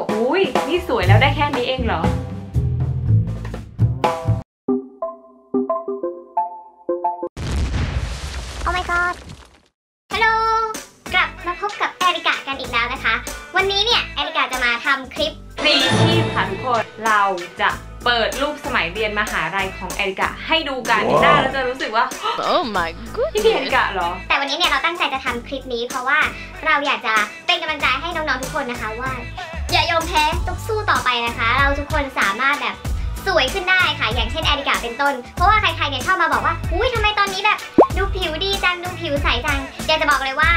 อุ้ยนี่สวยแล้วได้แค่นี้เองเหรอโอ้ my god ฮัลโหลกลับมาพบกับแอริกากันอีกแล้วนะคะ วันนี้เนี่ยแอริกาจะมาทำคลิปครีชีพค่ะทุกคนเราจะเปิดรูปสมัยเรียนมหาลัยของแอริกะให้ดูกันว้าวหน้าแล้วจะรู้สึกว่า Oh my นี่พี่แอริ goodness. กะเหรอ แต่วันนี้เนี่ยเราตั้งใจจะทำคลิปนี้เพราะว่าเราอยากจะเป็นกำลังใจให้น้องๆทุกคนนะคะว่าอ ยอมแพ้ต้องสู้ต่อไปนะคะ เราทุกคนสามารถแบบสวยขึ้นได้ค่ะ อย่างเช่นแอริกาเป็นต้น เพราะว่าใครๆเนี่ยชอบมาบอกว่าอุ้ยทำไมตอนนี้แบบดูผิวดีจัง ดูผิวใสจังอยากจะบอกเลยว่า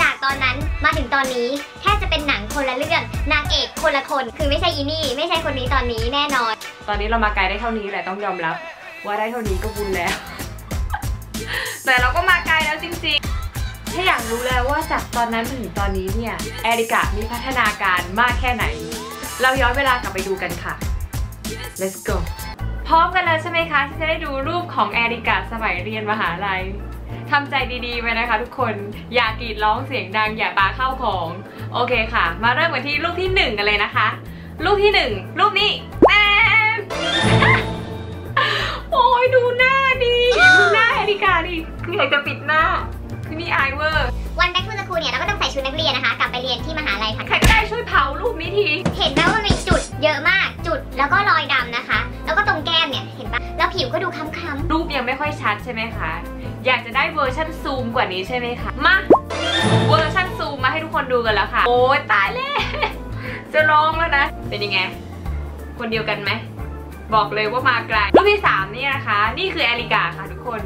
จากตอนนั้นมาถึงตอนนี้แทบจะเป็นหนังคนละเรื่อง นางเอกคนละคน คือไม่ใช่อีนี่ ไม่ใช่คนนี้ตอนนี้แน่นอน ตอนนี้เรามาไกลได้เท่านี้แหละต้องยอมรับ ว่าได้เท่านี้ก็บุญแล้ว แต่เราก็มาไกลแล้วจริงๆ ถ้าอยากรู้แล้วว่าจากตอนนั้นถึงตอนนี้เนี่ยแอริกะมีพัฒนาการมากแค่ไหน เราย้อนเวลากลับไปดูกันค่ะ let's go พร้อมกันแล้วใช่ไหมคะที่จะได้ดูรูปของแอริกะสมัยเรียนมหาลัยทำใจดีๆไว้นะคะทุกคนอย่ากรีดร้องเสียงดังอย่าปาเข้าของ โอเคค่ะ มาเริ่มกันที่รูปที่หนึ่งกันเลยนะคะ รูปที่หนึ่งรูปนี้แอนโอ้ยดูหน้าดีดูหน้าแอริกาดิคืออยากจะปิดหน้า คือนี่อายเวอร์วันแบ็คทูสคูลเนี่ยเราก็ต้องใส่ชุดนักเรียนนะคะ กลับไปเรียนที่มหาลัยค่ะ ใครก็ได้ช่วยเผารูปนี้ที เห็นไหมว่ามันมีจุดเยอะมาก จุดแล้วก็รอยดำนะคะ แล้วก็ตรงแก้มเนี่ยเห็นปะแล้วผิวก็ดูคล้ำรูปยังไม่ค่อยชัดใช่ไหมคะ อยากจะได้เวอร์ชันซูมกว่านี้ใช่ไหมคะ มาเวอร์ชันซูมมาให้ทุกคนดูกันแล้วค่ะ โอ้ยตายแล้วจะร้องแล้วนะ เป็นยังไง คนเดียวกันไหม บอกเลยว่ามาไกลรูปที่สามนี่นะคะ นี่คือแอริกาค่ะทุกคน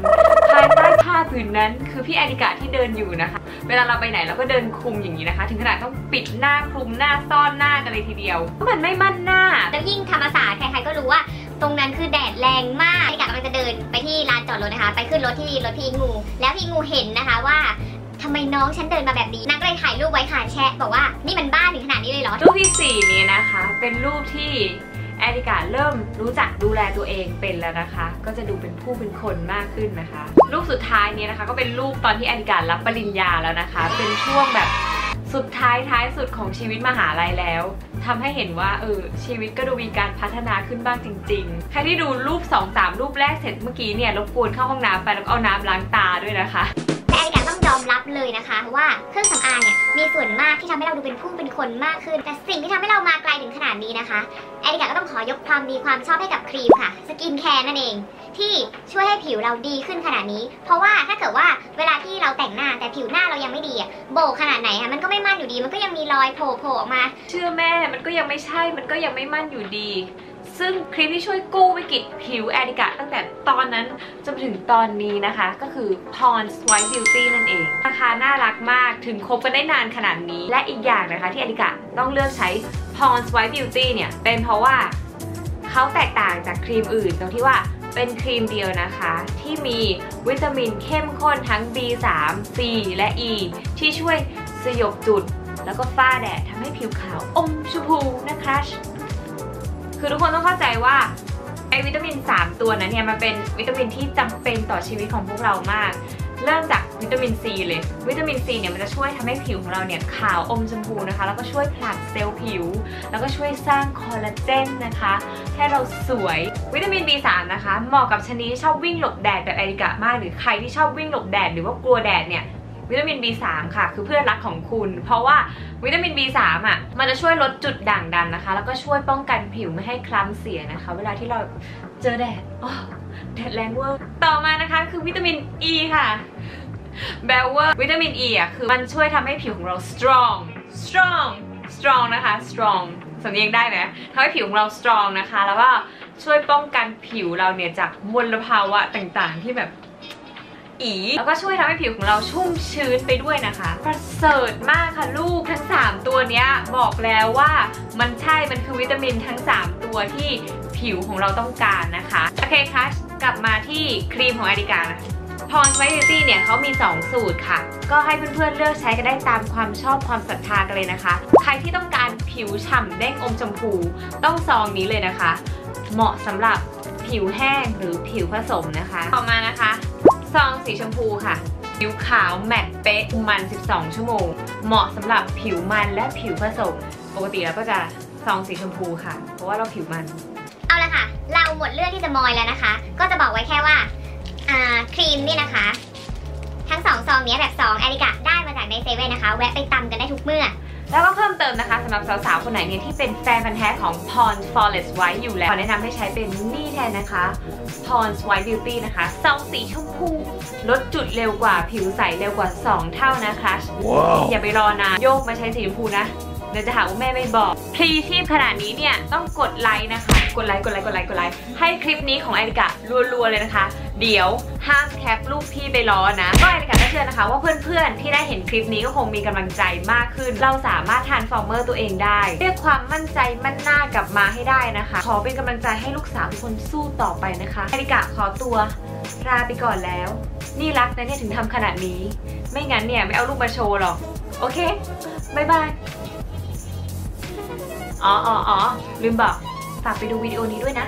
ภายใต้ผ้าผืนนั้นคือพี่แอริกาที่เดินอยู่นะคะ เวลาเราไปไหนเราก็เดินคลุมอย่างนี้นะคะ ถึงขนาดต้องปิดหน้าคลุมหน้าซ่อนหน้ากันเลยทีเดียวเพราะมันไม่มั่นหน้าๆแล้วยิ่งธรรมศาสตร์ใครๆก็รู้ว่า ตรงนั้นคือแดดแรงมากพี่กากำลังจะเดินไปที่ลานจอดรถนะคะ ไปขึ้นรถที่รถพี่งู แล้วพี่งูเห็นนะคะว่าทำไมน้องฉันเดินมาแบบนี้นางก็เลยถ่ายรูปไว้ค่ะแชะ บอกว่านี่มันบ้าถึงขนาดนี้เลยเหรอรูปที่4นี้นะคะ เป็นรูปที่ แอริกาเริ่มรู้จักดูแลตัวเองเป็นแล้วนะคะ ก็จะดูเป็นผู้เป็นคนมากขึ้นนะคะ รูปสุดท้ายนี้นะคะ ก็เป็นรูปตอนที่แอริการับปริญญาแล้วนะคะ เป็นช่วงแบบสุดท้ายท้ายสุดของชีวิตมหาลัยแล้วทำให้เห็นว่าเออชีวิตก็ดูมีการพัฒนาขึ้นบ้างจริง ๆ ใครที่ดูรูป 2-3 รูปแรกเสร็จเมื่อกี้เนี่ยรบกวนเข้าห้องน้ำไปแล้วก็เอาน้ำล้างตาด้วยนะคะ แต่แอริกาต้องยอมรับเลยนะคะว่าเครื่องสำอางเนี่ยมีส่วนมากที่ทำให้เราดูเป็นผู้เป็นคนมากขึ้น แต่สิ่งที่ทำให้เรามาไกลถึงขนาดนี้นะคะแอริกาก็ต้องขอยกความดีความชอบให้กับครีมค่ะสกินแคร์นั่นเอง ที่ช่วยให้ผิวเราดีขึ้นขนาดนี้ เพราะว่าถ้าเกิดว่าเวลาที่เราแต่งหน้าแต่ผิวหน้าเรายังไม่ดีอะโบกขนาดไหนอะมันก็ไม่มั่นอยู่ดี มันก็ยังมีรอยโผล่โผล่ออกมา เชื่อแม่มันก็ยังไม่ใช่มันก็ยังไม่มั่นอยู่ดี ซึ่งครีมที่ช่วยกู้วิกฤตผิวแอริกะ ตั้งแต่ตอนนั้นจนถึงตอนนี้นะคะ ก็คือ Pond's White Beauty นั่นเอง ราคาน่ารักมากถึงคบกันได้นานขนาดนี้ และอีกอย่างนะคะที่แอริกะต้องเลือกใช้ Pond's White Beauty เนี่ยเป็นเพราะว่าเขาแตกต่างจากครีมอื่นตรงที่ว่าเป็นครีมเดียวนะคะ ที่มีวิตามินเข้มข้นทั้ง B3 C และ E ที่ช่วยสยบจุด แล้วก็ฝ้าแดดทำให้ผิวขาวอมชมพูนะคะ คือทุกคนต้องเข้าใจว่าไอวิตามิน 3 ตัวนั้นเนี่ยมันเป็นวิตามินที่จำเป็นต่อชีวิตของพวกเรามาก เริ่มจากวิตามินซีเลย วิตามินซีเนี่ยมันจะช่วยทำให้ผิวของเราเนี่ยขาวอมชมพูนะคะ แล้วก็ช่วยผลัดเซลล์ผิว แล้วก็ช่วยสร้างคอลลาเจนนะคะให้เราสวยวิตามิน B3 นะคะเหมาะกับชนิดชอบวิ่งหลบแดดแบบแอริกะมาก หรือใครที่ชอบวิ่งหลบแดดหรือว่ากลัวแดดเนี่ย วิตามิน B3 ค่ะ คือเพื่อนรักของคุณ เพราะว่าวิตามิน B3 อะมันจะช่วยลดจุดด่างดำนะคะ แล้วก็ช่วยป้องกันผิวไม่ให้คล้ำเสียนะคะ เวลาที่เราเจอแดดอ๋อแดดแรงเวอร์ต่อมานะคะคือวิตามิน E ค่ะแปลว่าวิตามิน E อะคือมันช่วยทำให้ผิวของเรา strong strong strong นะคะ strong สำเนียงได้ไหมทำให้ผิวของเรา strong นะคะ แล้วก็ช่วยป้องกันผิวเราเนี่ยจากมลภาวะต่างๆ ที่แบบ อี แล้วก็ช่วยทำให้ผิวของเราชุ่มชื้นไปด้วยนะคะ ประเสริฐมากค่ะลูกทั้ง 3 ตัวเนี้ยบอกแล้วว่ามันใช่ มันคือวิตามินทั้ง 3 ตัวที่ผิวของเราต้องการนะคะ โอเคคะกลับมาที่ครีมของแอริกานะพอนไวท์ตี้เนี่ยเขามี 2 สูตรค่ะ ก็ให้เพื่อนๆเลือกใช้กันได้ตามความชอบความศรัทธากันเลยนะคะ ใครที่ต้องการผิวฉ่ำเด้งอมชมพู ต้องซองนี้เลยนะคะ เหมาะสำหรับผิวแห้งหรือผิวผสมนะคะ ต่อมานะคะ ซองสีชมพูค่ะ ผิวขาวแมตต์เป๊ะมัน 12 ชั่วโมง เหมาะสำหรับผิวมันและผิวผสม ปกติแล้วก็จะซองสีชมพูค่ะ เพราะว่าเราผิวมัน เอาละค่ะ เราหมดเรื่องที่จะมอยแล้วนะคะ ก็จะบอกไว้แค่ว่าครีมนี่นะคะ ทั้งสองซองเนี้ยแบบซองแอริกะได้มาจากในเซเว่นนะคะ แวะไปตำกันได้ทุกเมื่อ แล้วก็เพิ่มเติมนะคะสำหรับสาวๆ คนไหนเนี่ยที่เป็นแฟนพันธ์แท้ของ Pond's Flawless White อยู่แล้วขอแนะนำให้ใช้เป็นนี่แทนนะคะ Pond's White Beauty นะคะซองสีชมพู ลดจุดเร็วกว่าผิวใสเร็วกว่า 2 เท่านะคะ Wow. อย่าไปรอนานโยกมาใช้สีชมพูนะเดี๋ยวจะหาว่าแม่ไม่บอกพรีชีพขนาดนี้เนี่ยต้องกดไลค์นะคะ กดไลค์กดไลค์กดไลค์กดไลค์ให้คลิปนี้ของแอริกะรัวๆเลยนะคะ เดี๋ยวห้ามแคปรูปพี่ไปล้อนะก็แอริกะก็เชื่อนะคะ ว่าเพื่อนๆที่ได้เห็นคลิปนี้ก็คงมีกำลังใจมากขึ้น เราสามารถทานฟอร์เมอร์ตัวเองได้ เรียกความมั่นใจมั่นหน้ากลับมาให้ได้นะคะ ขอเป็นกำลังใจให้ลูกสาวทุกคนสู้ต่อไปนะคะแอริกะขอตัวลาไปก่อนแล้ว นี่รักนะเนี่ยถึงทำขนาดนี้ ไม่งั้นเนี่ยไม่เอารูปมาโชว์หรอก โอเคบายบายอ๋ออ๋อลืมบอกฝากไปดูวิดีโอนี้ด้วยนะ